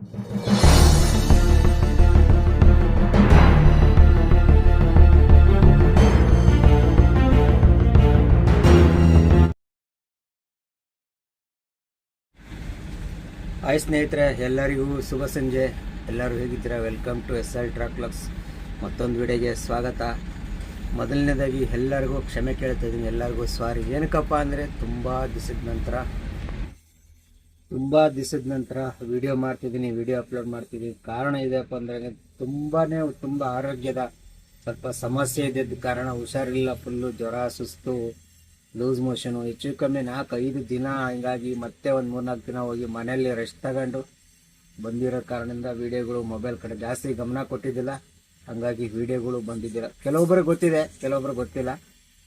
Hi ಸ್ನೇಹಿತರೆ, ಎಲ್ಲರಿಗೂ ಶುಭ ಸಂಜೆ. ಎಲ್ಲರೂ ಹೇಗಿದ್ದೀರಾ? ವೆಲ್ಕಮ್ ಟು ಎಸ್ ಎಲ್ ಟ್ರಾಕ್ಲಕ್ಸ್ ಮತ್ತೊಂದು ವಿಡಿಯೋಗೆ ಸ್ವಾಗತ. ಮೊದಲನೇದಾಗಿ ಎಲ್ಲರಿಗೂ ಕ್ಷಮೆ ಕೇಳ್ತಾ ಇದ್ದೀನಿ. ಎಲ್ಲರಿಗೂ ಸಾರಿ ಏನಕ್ಕಪ್ಪ ಅಂದರೆ ತುಂಬ ದಿವಸದ ನಂತರ ತುಂಬ ದಿವಸದ ನಂತರ ವಿಡಿಯೋ ಮಾಡ್ತಿದ್ದೀನಿ, ವಿಡಿಯೋ ಅಪ್ಲೋಡ್ ಮಾಡ್ತಿದ್ದೀನಿ. ಕಾರಣ ಇದೆಯಪ್ಪ ಅಂದ್ರೆ ತುಂಬಾ ತುಂಬ ಆರೋಗ್ಯದ ಸ್ವಲ್ಪ ಸಮಸ್ಯೆ ಇದ್ದಿದ್ದ ಕಾರಣ ಹುಷಾರಿಲ್ಲ ಫುಲ್ಲು ಜ್ವರ, ಸುಸ್ತು ಲೂಸ್ ಮೋಷನು ಹೆಚ್ಚು ಕಮ್ಮಿ ನಾಲ್ಕು ಐದು ದಿನ ಹಿಂಗಾಗಿ ಮತ್ತೆ ಒಂದು ಮೂರ್ನಾಲ್ಕು ದಿನ ಹೋಗಿ ಮನೆಯಲ್ಲಿ ರೆಸ್ಟ್ ತಗೊಂಡು ಬಂದಿರೋ ಕಾರಣದಿಂದ ವಿಡಿಯೋಗಳು ಮೊಬೈಲ್ ಕಡೆ ಜಾಸ್ತಿ ಗಮನ ಕೊಟ್ಟಿದ್ದಿಲ್ಲ. ಹಾಗಾಗಿ ವಿಡಿಯೋಗಳು ಬಂದಿದ್ದಿಲ್ಲ. ಕೆಲವೊಬ್ಬರಿಗೆ ಗೊತ್ತಿದೆ ಕೆಲವೊಬ್ಬರಿಗೆ ಗೊತ್ತಿಲ್ಲ.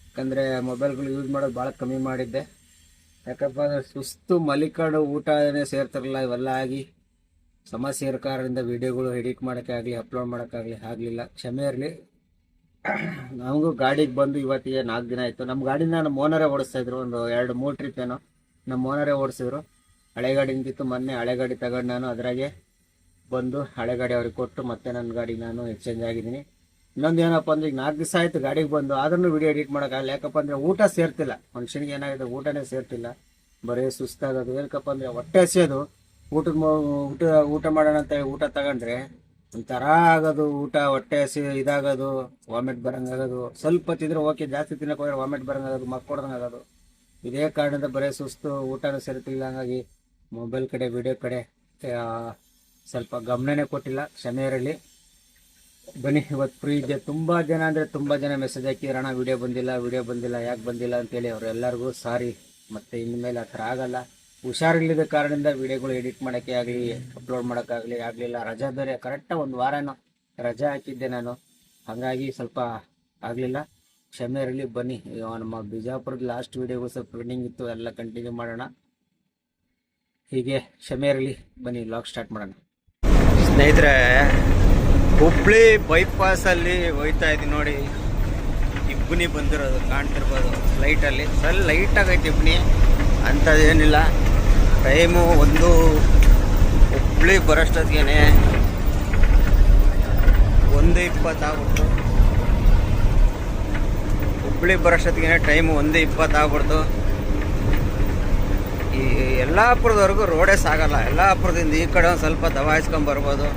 ಯಾಕಂದರೆ ಮೊಬೈಲ್ಗಳು ಯೂಸ್ ಮಾಡೋದು ಭಾಳ ಕಮ್ಮಿ ಮಾಡಿದ್ದೆ. ಯಾಕಪ್ಪ ಅಂದ್ರೆ ಸುಸ್ತು ಮಲಿಕೊಂಡು ಊಟ ಸೇರ್ತಾರಲ್ಲ, ಇವೆಲ್ಲ ಆಗಿ ಸಮಸ್ಯೆ ಇರೋ ಕಾರಣದಿಂದ ವಿಡಿಯೋಗಳು ಎಡಿಟ್ ಮಾಡೋಕ್ಕಾಗಲಿ, ಅಪ್ಲೋಡ್ ಮಾಡೋಕ್ಕಾಗಲಿ ಆಗಲಿಲ್ಲ. ಕ್ಷಮೆ ಇರಲಿ. ನಮಗೂ ಗಾಡಿಗೆ ಬಂದು ಇವತ್ತಿಗೆ ನಾಲ್ಕು ದಿನ ಆಯಿತು. ನಮ್ಮ ಗಾಡಿನ ನಮ್ಮ ಓನರೇ ಓಡಿಸ್ತಾ ಇದ್ರು. ಒಂದು ಎರಡು, ಮೂರು ಟ್ರಿಪ್ ಏನೋ ನಮ್ಮ ಓನರೇ ಓಡಿಸಿದ್ರು. ಹಳೆ ಗಾಡಿ ನಿಂತಿತ್ತು ಮೊನ್ನೆ ಹಳೆ ಗಾಡಿ ತಗೊಂಡು ನಾನು ಅದರಾಗೆ ಬಂದು ಹಳೆ ಗಾಡಿ ಅವ್ರಿಗೆ ಕೊಟ್ಟು ಮತ್ತೆ ನನ್ನ ಗಾಡಿ ನಾನು ಎಕ್ಸ್ಚೇಂಜ್ ಆಗಿದ್ದೀನಿ. ಇನ್ನೊಂದು ಏನಪ್ಪ ಅಂದ್ರೆ ಈಗ ನಾಲ್ಕು ದಿವಸ ಆಯ್ತು ಗಾಡಿಗೆ ಬಂದು ಆದ್ರೂ ವಿಡಿಯೋ ಎಡಿಟ್ ಮಾಡೋಕ್ಕಾಗಲ್ಲ. ಯಾಕಪ್ಪ ಅಂದ್ರೆ ಊಟ ಸೇರ್ತಿಲ್ಲ. ಮನುಷ್ಯನಿಗೆ ಏನಾಗಿದೆ? ಊಟನೇ ಸೇರ್ತಿಲ್ಲ. ಬರೀ ಸುಸ್ತಾಗೋದು ಏನಕ್ಕಪ್ಪ ಅಂದ್ರೆ ಹೊಟ್ಟೆ ಹಸಿಯೋದು. ಊಟದ ಊಟ ಊಟ ಮಾಡೋಣ ಅಂತ ಹೇಳಿ ಊಟ ತಗೊಂಡ್ರೆ ಒಂಥರ ಆಗೋದು. ಊಟ ಹೊಟ್ಟೆ ಹಸಿ, ಇದಾಗೋದು. ವಾಮಿಟ್ ಬರಂಗಾಗೋದು ಸ್ವಲ್ಪ ತಿಂದ್ರೆ ಓಕೆ ಜಾಸ್ತಿ ತಿನ್ನಕ್ಕೆ ಹೋದ್ರೆ ವಾಮಿಟ್ ಬರಂಗಾಗೋದು ಮಕ್ಕೊಡ್ದಂಗೆ ಆಗೋದು. ಇದೇ ಕಾರಣದಿಂದ ಬರೀ ಸುಸ್ತು, ಊಟನೂ ಸೇರ್ತಿಲ್ಲ. ಹಂಗಾಗಿ ಮೊಬೈಲ್ ಕಡೆ ವಿಡಿಯೋ ಕಡೆ ಸ್ವಲ್ಪ ಗಮನನೇ ಕೊಟ್ಟಿಲ್ಲ. ಕ್ಷಮೆ ಇರಲಿ. ಬನ್ನಿ ಇವತ್ತು ಫ್ರೀ ಇದೆ ತುಂಬ ಜನ ಅಂದರೆ ತುಂಬ ಜನ ಮೆಸೇಜ್ ಹಾಕಿದ್ರಣ ವಿಡಿಯೋ ಬಂದಿಲ್ಲ ವಿಡಿಯೋ ಬಂದಿಲ್ಲ, ಯಾಕೆ ಬಂದಿಲ್ಲ? ಅಂತೇಳಿ ಅವ್ರು ಎಲ್ಲರಿಗೂ ಸಾರಿ ಮತ್ತು ಇನ್ಮೇಲೆ ಆ ಥರ ಆಗಲ್ಲ. ಹುಷಾರಿಲ್ಲದ ಕಾರಣದಿಂದ ವಿಡಿಯೋಗಳು ಎಡಿಟ್ ಮಾಡೋಕ್ಕೆ ಆಗಲಿ ಅಪ್ಲೋಡ್ ಮಾಡೋಕ್ಕಾಗಲಿ ಆಗಲಿಲ್ಲ. ರಜಾ ಬೇರೆ ಕರೆಕ್ಟಾಗಿ ಒಂದು ವಾರನೋ ರಜಾ ಹಾಕಿದ್ದೆ ನಾನು. ಹಾಗಾಗಿ ಸ್ವಲ್ಪ ಆಗಲಿಲ್ಲ. ಕ್ಷಮೆ ಇರಲಿ, ಬನ್ನಿ. ನಮ್ಮ ಬಿಜಾಪುರದ ಲಾಸ್ಟ್ ವೀಡಿಯೋಗಳು ಸ್ವಲ್ಪ ಪೆಂಡಿಂಗ್ ಇತ್ತು, ಎಲ್ಲ ಕಂಟಿನ್ಯೂ ಮಾಡೋಣ. ಹೀಗೆ, ಕ್ಷಮೆ ಇರಲಿ, ಬನ್ನಿ ಲಾಗ್ ಸ್ಟಾರ್ಟ್ ಮಾಡೋಣ. ಸ್ನೇಹಿತರೆ ಹುಬ್ಳಿ ಬೈಪಾಸಲ್ಲಿ ಹೋಯ್ತಾ ಇದ್ದೀನಿ ನೋಡಿ. ಇಬ್ಬನಿ ಬಂದಿರೋದು, ಕಾಣ್ತಿರ್ಬೋದು. ಲೈಟಲ್ಲಿ ಸ್ವಲ್ಪ ಲೈಟ್ ಆಗೈತೆ ಇಬ್ಬನಿ ಅಂಥದ್ದೇನಿಲ್ಲ ಟೈಮು ಒಂದು ಹುಬ್ಳಿ ಬರೋಷ್ಟೊತ್ತಿಗೆ ಒಂದು ಇಪ್ಪತ್ತಾಗ್ಬಿಡ್ತು ಹುಬ್ಳಿ ಬರೋಷ್ಟೊತ್ತಿಗೆ ಟೈಮು ಒಂದು ಇಪ್ಪತ್ತಾಗ್ಬಿಡ್ತು ಈ ಯಲ್ಲಾಪುರದವರೆಗೂ ರೋಡೇ ಸಾಗಲ್ಲ. ಯಲ್ಲಾಪುರದಿಂದ ಈ ಕಡೆ ಒಂದು ಸ್ವಲ್ಪ ದಬಾಯಿಸ್ಕೊಂಡ್ ಬರ್ಬೋದು.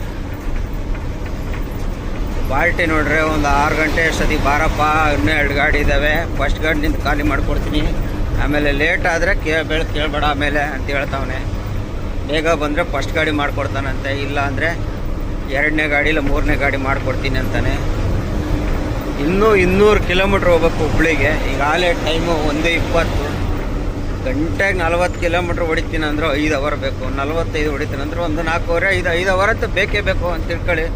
ಬಾಲ್ಟಿ ನೋಡ್ರೆ ಒಂದು ಆರು ಗಂಟೆ ಅಷ್ಟೊತ್ತಿಗೆ ಬಾರಪ್ಪ, ಇನ್ನೂ ಗಾಡಿ ಇದ್ದಾವೆ ಫಸ್ಟ್ ಗಾಡಿ ನಿಂತು ಖಾಲಿ ಮಾಡ್ಕೊಡ್ತೀನಿ. ಆಮೇಲೆ ಲೇಟ್ ಆದರೆ ಕೇಳ್ಬೇಡ ಕೇಳಬೇಡ ಆಮೇಲೆ ಅಂತ ಹೇಳ್ತಾವನೆ. ಬೇಗ ಬಂದರೆ ಫಸ್ಟ್ ಗಾಡಿ ಮಾಡ್ಕೊಡ್ತಾನಂತೆ. ಇಲ್ಲ ಅಂದರೆ ಎರಡನೇ ಗಾಡಿ ಇಲ್ಲ ಮೂರನೇ ಗಾಡಿ ಮಾಡ್ಕೊಡ್ತೀನಿ ಅಂತಾನೆ. ಇನ್ನೂ ಇನ್ನೂರು ಕಿಲೋಮೀಟ್ರ್ ಹೋಗ್ಬೇಕು ಹುಬ್ಳಿಗೆ. ಈಗಾಗಲೇ ಟೈಮು ಒಂದು ಇಪ್ಪತ್ತು. ಗಂಟೆಗೆ ನಲ್ವತ್ತು ಕಿಲೋಮೀಟ್ರ್ ಹೊಡಿತೀನಿ ಅಂದ್ರೆ ಐದು ಅವರ್ ಬೇಕು. ನಲ್ವತ್ತೈದು ಹೊಡಿತೀನಿ ಅಂದ್ರೆ ಒಂದು ನಾಲ್ಕೂವರೆ, ಐದು ಐದು ಅವರ್ ಅಂತ ಬೇಕೇ ಬೇಕು ಅಂತ ತಿಳ್ಕೊಳ್ಳಿ.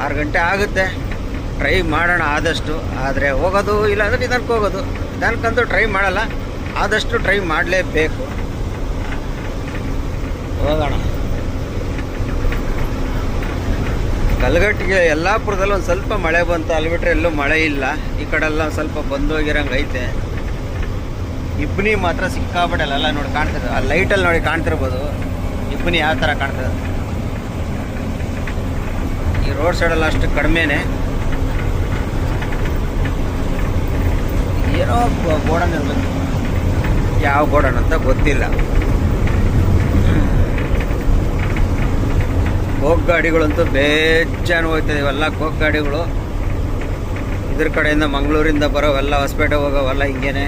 ಆರು ಗಂಟೆ ಆಗುತ್ತೆ. ಟ್ರೈ ಮಾಡೋಣ ಆದಷ್ಟು. ಆದರೆ ಹೋಗೋದು ಇಲ್ಲಾಂದರೆ ನಿಧಾನಕ್ಕೆ ಹೋಗೋದು. ನಿಧಾನಕ್ಕಂತೂ ಟ್ರೈ ಮಾಡಲ್ಲ. ಆದಷ್ಟು ಟ್ರೈ ಮಾಡಲೇಬೇಕು. ಹೋಗೋಣ. ಕಲ್ಗಟ್ಟಿಗೆ ಯಲ್ಲಾಪುರದಲ್ಲಿ ಒಂದು ಸ್ವಲ್ಪ ಮಳೆ ಬಂತು. ಅಲ್ಲಿ ಬಿಟ್ಟರೆ ಎಲ್ಲೂ ಮಳೆ ಇಲ್ಲ. ಈ ಕಡೆಲ್ಲ ಸ್ವಲ್ಪ ಬಂದೋಗಿರಂಗೆ ಐತೆ. ಇಬ್ಬನಿ ಮಾತ್ರ ಸಿಕ್ಕಾಬಿಡಲ್ಲ ಎಲ್ಲ ನೋಡಿ ಕಾಣ್ತದೆ. ಆ ಲೈಟಲ್ಲಿ ನೋಡಿ ಕಾಣ್ತಿರ್ಬೋದು. ಇಬ್ಬನಿ ಯಾವ ಥರ ಕಾಣ್ತದೆ? ರೋಡ್ ಸೈಡಲ್ಲಿ ಅಷ್ಟು ಕಡಿಮೆನೆ. ಏನೋ ಗೋಡನ್ ಇರಬೇಕು. ಯಾವ ಗೋಡನ್ ಅಂತ ಗೊತ್ತಿಲ್ಲ. ಕೋಕ್ ಗಾಡಿಗಳಂತೂ ಬೇಜಾನು ಹೋಗ್ತದೆ ಇವೆಲ್ಲ ಕೋಕ್ ಗಾಡಿಗಳು. ಇದ್ರ ಕಡೆಯಿಂದ ಮಂಗಳೂರಿಂದ ಬರೋವೆಲ್ಲ ಹೊಸಪೇಟೆ ಹೋಗೋವೆಲ್ಲ ಹಿಂಗೇನೆ.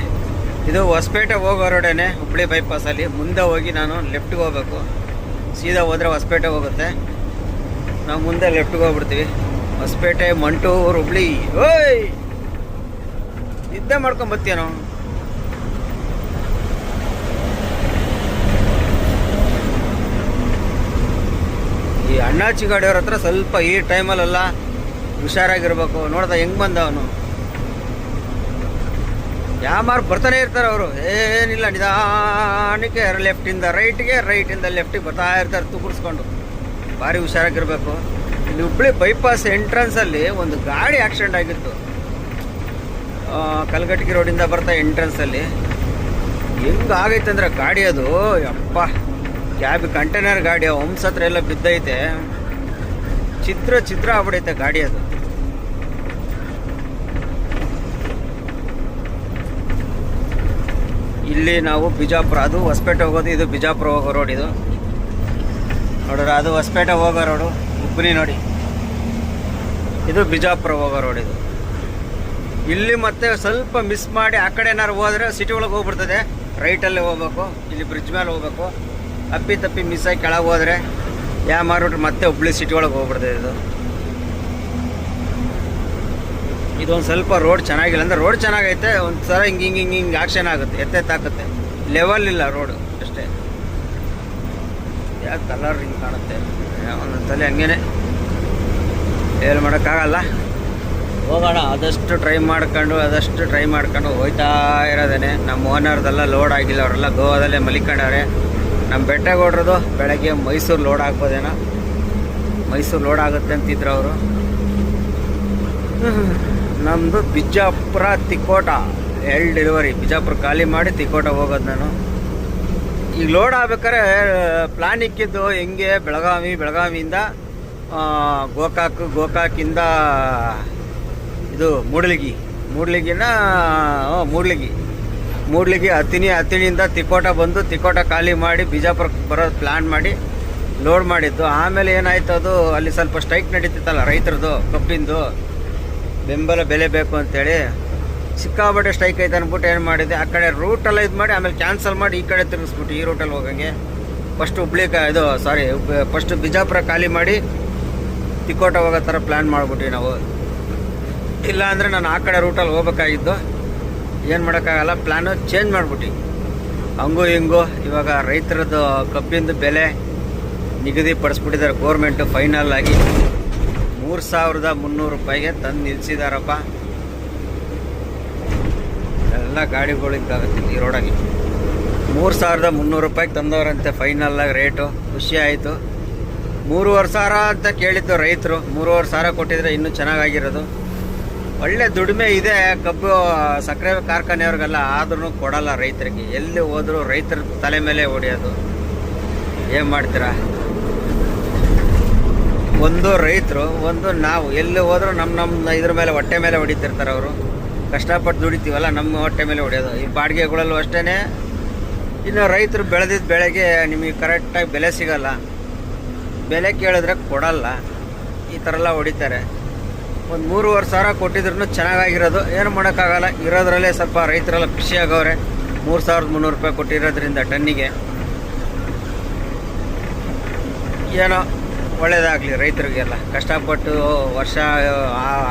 ಇದು ಹೊಸಪೇಟೆ ಹೋಗೋ ರೋಡೇನೆ, ಹುಬ್ಳಿ ಬೈಪಾಸಲ್ಲಿ ಮುಂದೆ ಹೋಗಿ ನಾನು ಲೆಫ್ಟಿಗೆ ಹೋಗ್ಬೇಕು. ಸೀದಾ ಹೋದರೆ ಹೊಸಪೇಟೆ ಹೋಗುತ್ತೆ. ನಾವು ಮುಂದೆ ಲೆಫ್ಟ್ಗೆ ಹೋಗ್ಬಿಡ್ತೀವಿ. ಹೊಸಪೇಟೆ, ಮಂಟು, ಹುಬ್ಳಿ. ಓಯ್! ನಿದ್ದೆ ಮಾಡ್ಕೊಂಬತ್ತೀಯ ನಾವು? ಈ ಅಣ್ಣಾಚಿ ಗಾಡಿಯವ್ರ ಹತ್ರ ಸ್ವಲ್ಪ ಈ ಟೈಮಲ್ಲೆಲ್ಲ ಹುಷಾರಾಗಿರ್ಬೇಕು. ನೋಡ್ದ ಹೆಂಗ್ ಬಂದ ಅವನು? ಯಾಮಾರು ಬರ್ತಾನೆ ಇರ್ತಾರೆ ಅವರು. ಏನಿಲ್ಲ, ನಿಧಾನಕ್ಕೆ ಲೆಫ್ಟಿಂದ, ರೈಟ್ಗೆ, ರೈಟಿಂದ ಲೆಫ್ಟಿಗೆ ಬರ್ತಾ ಇರ್ತಾರೆ ತುಗುಡ್ಸ್ಕೊಂಡು ಭಾರಿ ಹುಷಾರಾಗಿರ್ಬೇಕು. ಇಲ್ಲಿ ಹುಬ್ಳಿ ಬೈಪಾಸ್ ಎಂಟ್ರೆನ್ಸಲ್ಲಿ ಒಂದು ಗಾಡಿ ಆಕ್ಸಿಡೆಂಟ್ ಆಗಿತ್ತು. ಆ, ಕಲ್ಗಟ್ಟಿಗೆ ರೋಡಿಂದ ಬರ್ತಾ ಎಂಟ್ರೆನ್ಸಲ್ಲಿ ಹೆಂಗ್ ಆಗೈತೆ ಅಂದ್ರೆ ಗಾಡಿ ಅದು? ಯಪ್ಪ ಕ್ಯಾಬ್ ಕಂಟೈನರ್ ಗಾಡಿ ಹಂಸ ಹತ್ರ ಎಲ್ಲ ಬಿದ್ದೈತೆ. ಚಿತ್ರ ಚಿತ್ರ ಆಗ್ಬಿಡೈತೆ ಗಾಡಿ ಅದು. ಇಲ್ಲಿ ನಾವು ಬಿಜಾಪುರ ಅದು ಹೊಸಪೇಟೆ ಹೋಗೋದು ಇದು ಬಿಜಾಪುರ ಹೋಗೋ ರೋಡ್ ಇದು. ನೋಡ್ರ, ಅದು ಹೊಸಪೇಟೆ ಹೋಗೋ ರೋಡು ಉಬ್ಬನಿ ನೋಡಿ. ಇದು ಬಿಜಾಪುರ ಹೋಗೋ ರೋಡ್ ಇದು. ಇಲ್ಲಿ ಮತ್ತೆ ಸ್ವಲ್ಪ ಮಿಸ್ ಮಾಡಿ ಆ ಕಡೆ ಏನಾರು ಹೋದ್ರೆ ಸಿಟಿ ಒಳಗೆ ಹೋಗ್ಬಿಡ್ತದೆ. ರೈಟಲ್ಲೇ ಹೋಗ್ಬೇಕು, ಇಲ್ಲಿ ಬ್ರಿಡ್ಜ್ ಮೇಲೆ ಹೋಗ್ಬೇಕು. ಅಪ್ಪಿ ತಪ್ಪಿ ಮಿಸ್ ಆಗಿ ಕೆಳಗೆ ಹೋದ್ರೆ ಯಾ ಮಾರ್ಬಿಟ್ರೆ ಮತ್ತೆ ಹುಬ್ಳಿ ಸಿಟಿ ಒಳಗೆ ಹೋಗ್ಬಿಡ್ತದೆ ಇದು. ಇದೊಂದು ಸ್ವಲ್ಪ ರೋಡ್ ಚೆನ್ನಾಗಿಲ್ಲ ಅಂದ್ರೆ ರೋಡ್ ಚೆನ್ನಾಗೈತೆ ಒಂದು ಸಲ ಹಿಂಗೆ ಹಿಂಗೆ ಹಿಂಗೆ ಹಿಂಗೆ ಆಕ್ಷನ್ ಆಗುತ್ತೆ, ಎತ್ತೆತ್ತಾಕತ್ತೆ. ಲೆವೆಲ್ ಇಲ್ಲ ರೋಡು ಕಲರ್ ಹಿಂಗೆ ಕಾಣುತ್ತೆ. ಒಂದೊಂದು ತಲೆ ಹಂಗೇನೆ. ಏನು ಮಾಡೋಕ್ಕಾಗಲ್ಲ. ಹೋಗೋಣ, ಆದಷ್ಟು ಟ್ರೈ ಮಾಡ್ಕೊಂಡು, ಆದಷ್ಟು ಟ್ರೈ ಮಾಡ್ಕೊಂಡು ಹೋಯ್ತಾ ಇರೋದೇನೆ. ನಮ್ಮ ಓನರ್ದೆಲ್ಲ ಲೋಡ್ ಆಗಿಲ್ಲ, ಅವರೆಲ್ಲ ಗೋವಾದಲ್ಲೇ ಮಲಿಕೊಂಡವ್ರೆ. ನಮ್ಮ ಬೆಟ್ಟಗೋಡ್ರದು ಬೆಳಗ್ಗೆ ಮೈಸೂರು ಲೋಡ್ ಆಗ್ಬೋದೇನೋ. ಮೈಸೂರು ಲೋಡ್ ಆಗುತ್ತೆ ಅಂತಿದ್ರು ಅವರು. ನಮ್ಮದು ಬಿಜಾಪುರ, ತಿಕೋಟ. ಎಲ್ ಡೆಲಿವರಿ ಬಿಜಾಪುರ ಖಾಲಿ ಮಾಡಿ ತಿಕೋಟ ಹೋಗೋದು ನಾನು. ಈಗ ಲೋಡ್ ಆಗ್ಬೇಕಾದ್ರೆ ಪ್ಲಾನ್ ಇಕ್ಕಿದ್ದು ಹೆಂಗೆ ಬೆಳಗಾವಿ, ಬೆಳಗಾವಿಯಿಂದ ಗೋಕಾಕ್, ಗೋಕಾಕಿಂದ ಇದು ಮೂಡ್ಲಿಗಿ. ಮೂಡ್ಲಿಗಿನ ಮೂಡ್ಲಿಗಿ. ಮೂಡ್ಲಿಗಿ ಹತ್ತಿನಿ ಹತ್ತಿನಿಂದ ತಿಕೋಟ ಬಂದು ತಿಕೋಟ ಖಾಲಿ ಮಾಡಿ ಬಿಜಾಪುರ ಬರೋದು ಪ್ಲ್ಯಾನ್ ಮಾಡಿ ಲೋಡ್ ಮಾಡಿದ್ದು. ಆಮೇಲೆ ಏನಾಯ್ತು ಅದು, ಅಲ್ಲಿ ಸ್ವಲ್ಪ ಸ್ಟ್ರೈಕ್ ನಡೀತಿತ್ತಲ್ಲ ರೈತರದು ಕಬ್ಬಿಂದು, ಬೆಂಬಲ ಬೆಲೆ ಬೇಕು ಅಂತೇಳಿ. ಸಿಕ್ಕಾಬಟ್ಟೆ ಸ್ಟ್ರೈಕ್ ಐತೆ ಅಂದ್ಬಿಟ್ಟು ಏನು ಮಾಡಿದೆ ಆ ಕಡೆ ರೂಟೆಲ್ಲ ಇದು ಮಾಡಿ ಆಮೇಲೆ ಕ್ಯಾನ್ಸಲ್ ಮಾಡಿ ಈ ಕಡೆ ತಿರುಗಿಸ್ಬಿಟ್ಟು ಈ ರೂಟಲ್ಲಿ ಹೋಗಂಗೆ. ಫಸ್ಟ್ ಹುಬ್ಳಿ ಇದು ಸಾರಿ ಫಸ್ಟ್ ಬಿಜಾಪುರ ಖಾಲಿ ಮಾಡಿ ತಿಕೋಟ ಹೋಗೋ ಥರ ಪ್ಲ್ಯಾನ್ ಮಾಡಿಬಿಟ್ವಿ ನಾವು. ಇಲ್ಲ ಅಂದರೆ ನಾನು ಆ ಕಡೆ ರೂಟಲ್ಲಿ ಹೋಗ್ಬೇಕಾಗಿದ್ದು. ಏನು ಮಾಡೋಕ್ಕಾಗಲ್ಲ ಪ್ಲ್ಯಾನು ಚೇಂಜ್ ಮಾಡಿಬಿಟ್ಟು ಹಂಗೂ ಹಿಂಗೂ, ಇವಾಗ ರೈತರದ್ದು ಕಬ್ಬಿಂದು ಬೆಲೆ ನಿಗದಿಪಡಿಸ್ಬಿಟ್ಟಿದ್ದಾರೆ ಗೋರ್ಮೆಂಟು ಫೈನಲ್ ಆಗಿ. ಮೂರು ಸಾವಿರದ ಮುನ್ನೂರು ರೂಪಾಯಿಗೆ ತಂದು ನಿಲ್ಲಿಸಿದಾರಪ್ಪ ಎಲ್ಲ ಗಾಡಿಗಳಿದ್ದಾಗುತ್ತೆ ಈ ರೋಡಾಗಿ ಮೂರು ಸಾವಿರದ ಮುನ್ನೂರು ರೂಪಾಯಿಗೆ ತಂದವರಂತೆ ಫೈನಲ್ ಆಗಿ ರೇಟು ಖುಷಿ ಆಯಿತು. ಮೂರುವರೆ ಸಾವಿರ ಅಂತ ಕೇಳಿದ್ದು ರೈತರು. ಮೂರುವರೆ ಸಾವಿರ ಕೊಟ್ಟಿದ್ರೆ ಇನ್ನೂ ಚೆನ್ನಾಗಾಗಿರೋದು. ಒಳ್ಳೆ ದುಡಿಮೆ ಇದೆ. ಕಬ್ಬು, ಸಕ್ಕರೆ ಕಾರ್ಖಾನೆಯವ್ರಿಗೆಲ್ಲ ಆದ್ರೂ ಕೊಡಲ್ಲ ರೈತರಿಗೆ. ಎಲ್ಲಿ ಹೋದರೂ ರೈತರ ತಲೆ ಮೇಲೆ ಹೊಡೆಯೋದು. ಏನು ಮಾಡ್ತೀರಾ? ಒಂದು ರೈತರು, ಒಂದು ನಾವು. ಎಲ್ಲಿ ಹೋದರೂ ನಮ್ಮ ನಮ್ಮ ಇದ್ರ ಮೇಲೆ, ಹೊಟ್ಟೆ ಮೇಲೆ ಹೊಡಿತಿರ್ತಾರೆ ಅವರು. ಕಷ್ಟಪಟ್ಟು ದುಡಿತೀವಲ್ಲ, ನಮ್ಮ ಹೊಟ್ಟೆ ಮೇಲೆ ಹೊಡೆಯೋದು. ಈ ಬಾಡಿಗೆಗಳಲ್ಲೂ ಅಷ್ಟೇ ಇನ್ನು ರೈತರು ಬೆಳೆದಿದ್ದ ಬೆಳೆಗೆ ನಿಮಗೆ ಕರೆಕ್ಟಾಗಿ ಬೆಲೆ ಸಿಗಲ್ಲ. ಬೆಲೆ ಕೇಳಿದ್ರೆ ಕೊಡಲ್ಲ. ಈ ಥರ ಎಲ್ಲ ಹೊಡಿತಾರೆ. ಒಂದು ಮೂರುವರೆ ಸಾವಿರ ಕೊಟ್ಟಿದ್ರು ಚೆನ್ನಾಗಾಗಿರೋದು. ಏನು ಮಾಡೋಕ್ಕಾಗಲ್ಲ. ಇರೋದ್ರಲ್ಲೇ ಸ್ವಲ್ಪ ರೈತರೆಲ್ಲ ಖುಷಿಯಾಗವ್ರೆ ಮೂರು ಸಾವಿರದ ಮುನ್ನೂರು ರೂಪಾಯಿ ಕೊಟ್ಟಿರೋದ್ರಿಂದ ಟನ್ನಿಗೆ. ಏನೋ ಒಳ್ಳೇದಾಗಲಿ ರೈತರಿಗೆಲ್ಲ. ಕಷ್ಟಪಟ್ಟು ವರ್ಷ